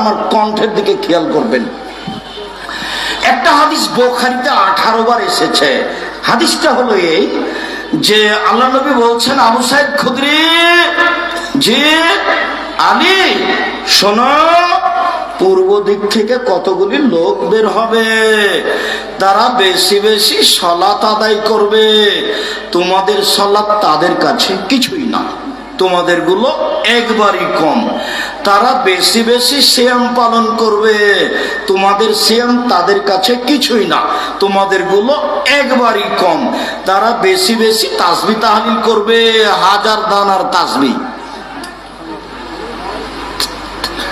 আমার কণ্ঠের দিকে খেয়াল করবেন। একটা হাদিস বোখারিতে আঠারো বার এসেছে। হাদিসটা হলো এই যে আল্লাহ নবী বলছেন, আবু সাহেব খুদরি, যে আলী শোনো, পূর্ব দিক থেকে কতগুলি লোক বের হবে, তারা বেশি বেশি সলাত আদায় করবে। তোমাদের সলাত তাদের কাছে কিছুই না। তোমাদেরগুলো একবারই কম। তারা বেশি বেশি শ্যাম পালন করবে। তোমাদের শ্যাম তাদের কাছে কিছুই না। তোমাদেরগুলো একবারই কম। তারা বেশি বেশি তাসবি তাহলিল করবে, হাজার দানার তাসবি।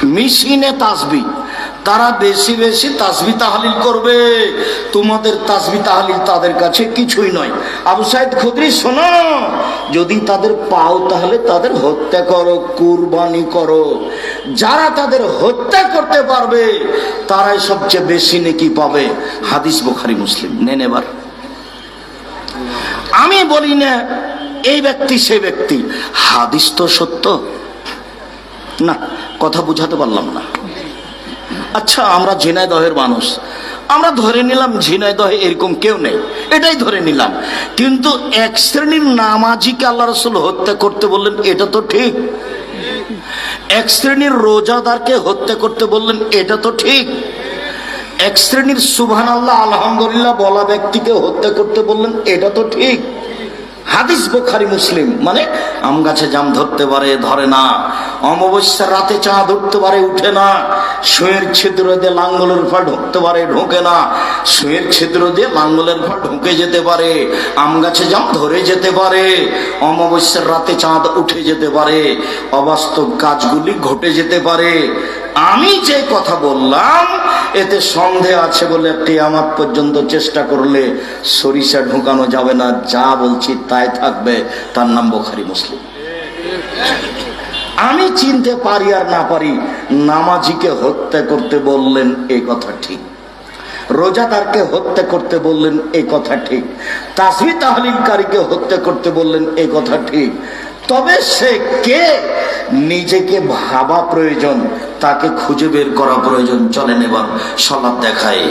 মিশিনে তাসবি। তারা বেশি বেশি তাসবি তাহলিল করবে। তোমাদের তাসবি তাহলিল তাদের কাছে কিছুই নয়। আবু সাইদ খুদরি, শোনো, যদি তাদের পাও তাহলে তাদের হত্যা করো, কুরবানি করো। যারা তাদের হত্যা করতে পারবে, তারাই সবচেয়ে বেশি নেকি পাবে। হাদিস বোখারি, মুসলিম। নেন এবার। আমি বলি না, এই ব্যক্তি, সে ব্যক্তি। হাদিস তো সত্য। না, কথা বুঝাতে পারলাম না। আচ্ছা আমরা ঝিনাইদহের মানুষ। আমরা ধরে নিলাম ঝিনাইদহে এরকম কেউ নেই। এটাই ধরে নিলাম। কিন্তু এক শ্রেণির নামাজিকে আল্লাহ রসুল হত্যা করতে বললেন, এটা তো ঠিক। এক শ্রেণির রোজাদারকে হত্যা করতে বললেন, এটা তো ঠিক। এক শ্রেণির সুবহান আল্লাহ আলহামদুলিল্লাহ বলা ব্যক্তিকে হত্যা করতে বললেন, এটা তো ঠিক। হাদিস বোখারি, মুসলিম। মানে আম গাছে জাম ধরতে পারে, ধরে না। অমাবস্যার রাতে চাঁদ উঠতে পারে, উঠে না। শুয়ের ছিদ্র দিয়ে লাঙ্গলের ফা ঢুকতে পারে, ঢোকে না। শুয়ের ছিদ্র দিয়ে লাঙ্গলের ফা ঢুকে যেতে পারে, আম গাছে জাম ধরে যেতে পারে। অমাবস্যার রাতে চাঁদ উঠে যেতে পারে। অবাস্তব কাজগুলি ঘটে যেতে পারে। আমি যে কথা বললাম, এতে সন্দেহ আছে বলে একটি আমার পর্যন্ত চেষ্টা করলে সরিষা ঢুকানো যাবে না, যা বলছি তাই থাকবে। তার নাম বোখারি মুসলিম। আমি চিনতে পারি আর না পারি, নামাজিকে হত্যা করতে বললেন এই কথা ঠিক। রোজাদারকে হত্যা করতে বললেন এই কথা ঠিক। তাসবি তাহলিমকারীকে হত্যা করতে বললেন এই কথা ঠিক। তবে সে কে? নিজেকে ভাবা প্রয়োজন, তাকে খুঁজে বের করা প্রয়োজন। চলেন এবার সলাপ দেখায়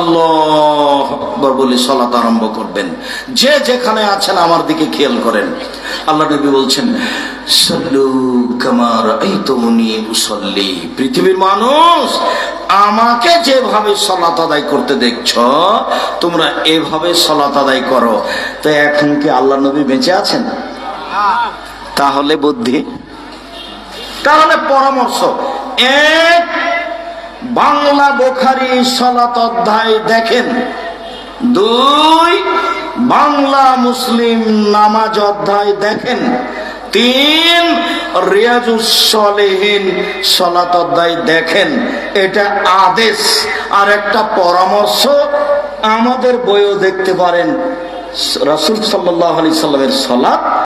আল্লাহ বলে সলাত আরম্ভ করবেন। যে যেখানে আছেন আমার দিকে খেয়াল করেন। আল্লাহ নবী বলছেন, সল্লু কামার এই পৃথিবীর মানুষ, আমাকে যেভাবে সলাত আদায় করতে দেখছ, তোমরা এভাবে সলাত আদায় করো। তো এখন কি আল্লাহ নবী বেঁচে আছেন? তাহলে বুদ্ধি। তাহলে পরামর্শ। এক, বাংলা বোখারি সলাত অধ্যায় দেখেন। দুই, বাংলা মুসলিম নামাজ অধ্যায় দেখেন। তিন রিয়াজুসলেহীন সলাত অধ্যায় দেখেন। এটা আদেশ আর একটা পরামর্শ। আমাদের বইও দেখতে পারেন। রাসুল সাল্লাহ আলি সাল্লামের সলাৎ।